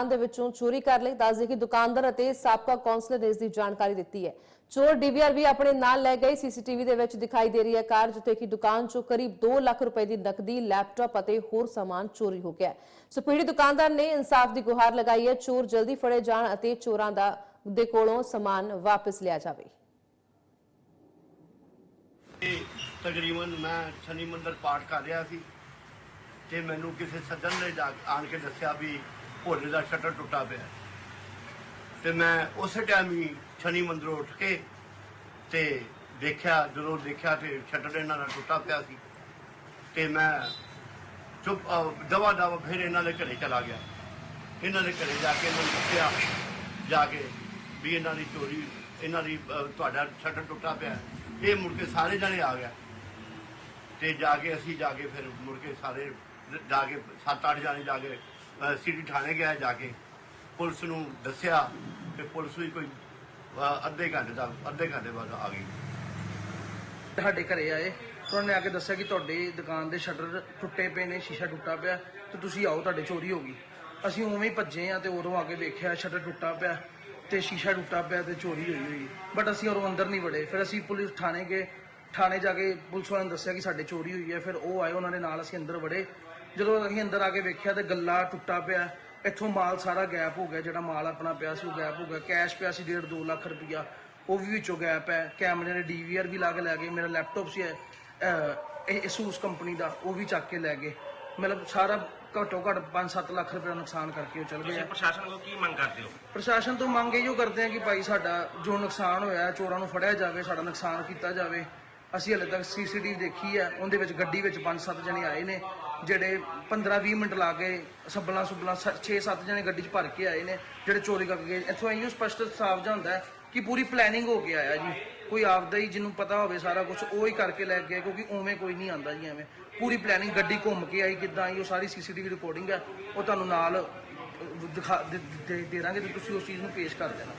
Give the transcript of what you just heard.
ਦੁਕਾਨ ਦੇ ਵਿੱਚੋਂ ਚੋਰੀ ਕਰ ਲਈ ਦੱਸਦੇ ਕਿ ਦੁਕਾਨਦਾਰ ਅਤੇ ਸਾਬਕਾ ਕਾਉਂਸਲਰ ਨੇ ਇਸ ਦੀ ਜਾਣਕਾਰੀ ਦਿੱਤੀ ਹੈ। ਚੋਰ ਡੀਵੀਆਰ ਵੀ ਆਪਣੇ ਨਾਲ ਲੈ ਗਏ, ਸੀਸੀਟੀਵੀ ਦੇ ਵਿੱਚ ਦਿਖਾਈ ਦੇ ਰਹੀ ਹੈ ਕਾਰ ਜਿੱਥੇ ਕਿ ਦੁਕਾਨ ਚੋਂ ਕਰੀਬ 2 ਲੱਖ ਰੁਪਏ ਦੀ ਨਕਦੀ, ਲੈਪਟਾਪ ਅਤੇ ਹੋਰ ਸਾਮਾਨ ਚੋਰੀ ਹੋ ਗਿਆ ਸੋ ਪੀੜਤ ਦੁਕਾਨਦਾਰ ਨੇ ਇਨਸਾਫ ਦੀ ਗੁਹਾਰ ਲਗਾਈ ਹੈ, ਚੋਰ ਜਲਦੀ ਫੜੇ ਜਾਣ ਅਤੇ ਚੋਰਾਂ ਦਾ, ਦੇ ਕੋਲੋਂ ਸਮਾਨ ਵਾਪਸ ਲਿਆ ਜਾਵੇ। ਇਹ ਤਕਰੀਬਨ ਮੈਂ ਸ਼ਨੀ ਮੰਦਰ ਪਾਠ ਕਰ ਰਿਹਾ ਸੀ, ਤੇ ਮੈਨੂੰ ਕਿਸੇ ਸੱਜਣ ਨੇ ਜਾ ਆਣ ਕੇ ਦੱਸਿਆ ਵੀ ਭੋਲੇ ਦਾ ਸ਼ਟਰ ਟੁੱਟਾ ਪਿਆ। ਤੇ ਮੈਂ ਉਸੇ ਟਾਈਮ ਹੀ ਸ਼ਨੀ ਮੰਦਰੋਂ ਉੱਠ ਕੇ ਤੇ ਦੇਖਿਆ, ਜਦੋਂ ਦੇਖਿਆ ਤੇ ਸ਼ਟਰ ਇਹਨਾਂ ਦਾ ਟੁੱਟਾ ਪਿਆ ਸੀ। ਤੇ ਮੈਂ ਚੁੱਪ ਦਵਾ ਦਵਾ ਫਿਰ ਇਹਨਾਂ ਦੇ ਘਰੇ ਚਲਾ ਗਿਆ। ਇਹਨਾਂ ਦੇ ਘਰੇ ਜਾ ਕੇ ਇਹਨਾਂ ਨੂੰ ਦੱਸਿਆ ਜਾ ਕੇ ਵੀ ਇਹਨਾਂ ਦੀ ਚੋਰੀ, ਇਹਨਾਂ ਦੀ ਤੁਹਾਡਾ ਸ਼ਟਰ ਟੁੱਟਾ ਪਿਆ। ਇਹ ਮੁੜ ਕੇ ਸਾਰੇ ਜਣੇ ਆ ਗਿਆ ਤੇ ਜਾ ਕੇ ਅਸੀਂ ਜਾ ਕੇ ਫਿਰ ਮੁੜ ਕੇ ਸਾਰੇ ਜਾ ਕੇ ਸੱਤ ਅੱਠ ਜਣੇ ਜਾ ਕੇ ਸਿਟੀ ਥਾਣੇ ਗਿਆ ਜਾ ਕੇ ਪੁਲਿਸ ਨੂੰ ਦੱਸਿਆ ਤੇ ਪੁਲਿਸ ਵੀ ਕੋਈ ਅਹ, ਅੱਧੇ ਘੰਟੇ ਦਾ ਅੱਧੇ ਘੰਟੇ ਬਾਅਦ ਆ ਗਈ। ਸਾਡੇ ਘਰੇ ਆਏ ਤੇ ਉਹਨਾਂ ਨੇ ਆ ਕੇ ਦੱਸਿਆ ਕਿ ਤੁਹਾਡੀ ਦੁਕਾਨ ਦੇ ਸ਼ਟਰ ਟੁੱਟੇ ਪਏ ਨੇ ਸ਼ੀਸ਼ਾ ਟੁੱਟਾ ਪਿਆ ਤੇ ਤੁਸੀਂ ਆਓ ਤੁਹਾਡੇ ਚੋਰੀ ਹੋ ਗਈ। ਅਸੀਂ ਉਵੇਂ ਹੀ ਭੱਜੇ ਆ ਤੇ ਉਦੋਂ ਆ ਕੇ ਵੇਖਿਆ ਸ਼ਟਰ ਟੁੱਟਾ ਪਿਆ ਤੇ ਸ਼ੀਸ਼ਾ ਟੁੱਟਾ ਪਿਆ ਤੇ ਚੋਰੀ ਹੋਈ ਹੋਈ। ਬਟ ਅਸੀਂ ਉਦੋਂ ਅੰਦਰ ਨਹੀਂ ਵੜੇ। ਫਿਰ ਅਸੀਂ ਪੁਲਿਸ ਥਾਣੇ ਗਏ ਥਾਣੇ ਜਾ ਕੇ ਪੁਲਿਸ ਵਾਲਿਆਂ ਨੇ ਦੱਸਿਆ ਕਿ ਸਾਡੇ ਚੋਰੀ ਹੋਈ ਹੈ। ਫਿਰ ਉਹ ਆਏ ਉਹਨਾਂ ਦੇ ਨਾਲ ਅਸੀਂ ਅੰਦਰ ਵੜੇ। ਜਦੋਂ ਅਸੀਂ ਅੰਦਰ ਆ ਕੇ ਵੇਖਿਆ ਤੇ ਗੱਲਾ ਟੁੱਟਾ ਪਿਆ ਇੱਥੋਂ ਮਾਲ ਸਾਰਾ ਗੈਪ ਹੋ ਗਿਆ ਜਿਹੜਾ ਮਾਲ ਆਪਣਾ ਪਿਆ ਸੀ ਉਹ ਗੈਪ ਹੋ ਗਿਆ। ਕੈਸ਼ ਪਿਆ ਸੀ 1.5 2 ਲੱਖ ਰੁਪਈਆ ਉਹ ਵੀ ਵਿੱਚੋਂ ਗੈਪ ਹੈ। ਕੈਮਰੇ ਦੇ ਡੀਵੀਆਰ ਵੀ ਲਾ ਕੇ ਲੈ ਗਏ ਮੇਰਾ ਲੈਪਟਾਪ ਸੀ ਇਹ Asus ਕੰਪਨੀ ਦਾ ਉਹ ਵੀ ਚੱਕ ਕੇ ਲੈ ਗਏ। ਮਤਲਬ ਸਾਰਾ ਘੱਟੋ ਘੱਟ 5-7 ਲੱਖ ਰੁਪਏ ਦਾ ਨੁਕਸਾਨ ਕਰਕੇ ਉਹ ਚਲ ਗਏ। ਪ੍ਰਸ਼ਾਸਨ ਕੋਲ ਕੀ ਮੰਗ ਕਰਦੇ ਹੋ? ਪ੍ਰਸ਼ਾਸਨ ਤੋਂ ਮੰਗ ਇਹੋ ਕਰਦੇ ਆ ਕਿ ਭਾਈ ਸਾਡਾ ਜੋ ਨੁਕਸਾਨ ਹੋਇਆ ਚੋਰਾਂ ਨੂੰ ਫੜਿਆ ਜਾਵੇ ਸਾਡਾ ਨੁਕਸਾਨ ਕੀਤਾ ਜਾਵੇ। ਅਸੀਂ ਹਲੇ ਤੱਕ ਸੀਸੀਟੀਵੀ ਦੇਖੀ ਹੈ ਉਹਦੇ ਵਿੱਚ ਗੱਡੀ ਵਿੱਚ 5-7 ਜਣੇ ਆਏ ਨੇ ਜਿਹੜੇ 15-20 ਮਿੰਟ ਲਾ ਕੇ ਸੱਬਲਾਂ ਸੁੱਬਲਾਂ 6-7 ਜਣੇ ਗੱਡੀ 'ਚ ਭਰ ਕੇ ਆਏ ਨੇ ਜਿਹੜੇ ਚੋਰੀ ਕਰਕੇ ਗਏ ਇੱਥੋਂ ਇਹੋ ਸਪਸ਼ਟ ਸਾਫ਼ ਜਿਹਾ ਹੁੰਦਾ ਕਿ ਪੂਰੀ ਪਲੈਨਿੰਗ ਹੋ ਕੇ ਆਇਆ ਜੀ ਕੋਈ ਆਪਦਾ ਹੀ ਜਿਹਨੂੰ ਪਤਾ ਹੋਵੇ ਸਾਰਾ ਕੁਝ ਉਹ ਹੀ ਕਰਕੇ ਲੈ ਕੇ ਆਇਆ ਕਿਉਂਕਿ ਉਵੇਂ ਕੋਈ ਨਹੀਂ ਆਂਦਾ ਜੀ ਐਵੇਂ ਪੂਰੀ ਪਲੈਨਿੰਗ ਗੱਡੀ ਘੁੰਮ ਕੇ ਆਈ ਕਿੱਦਾਂ ਆਈ ਉਹ ਸਾਰੀ ਸੀਸੀਟੀਵੀ ਰਿਕਾਰਡਿੰਗ ਹੈ ਉਹ ਤੁਹਾਨੂੰ ਨਾਲ ਦਿਖਾ ਦੇ- ਦੇ ਦੇ ਦਾਂਗੇ ਤੇ ਤੁਸੀਂ ਉਸ ਚੀਜ਼ ਨੂੰ ਪੇਸ਼ ਕਰ ਦੇਣਾ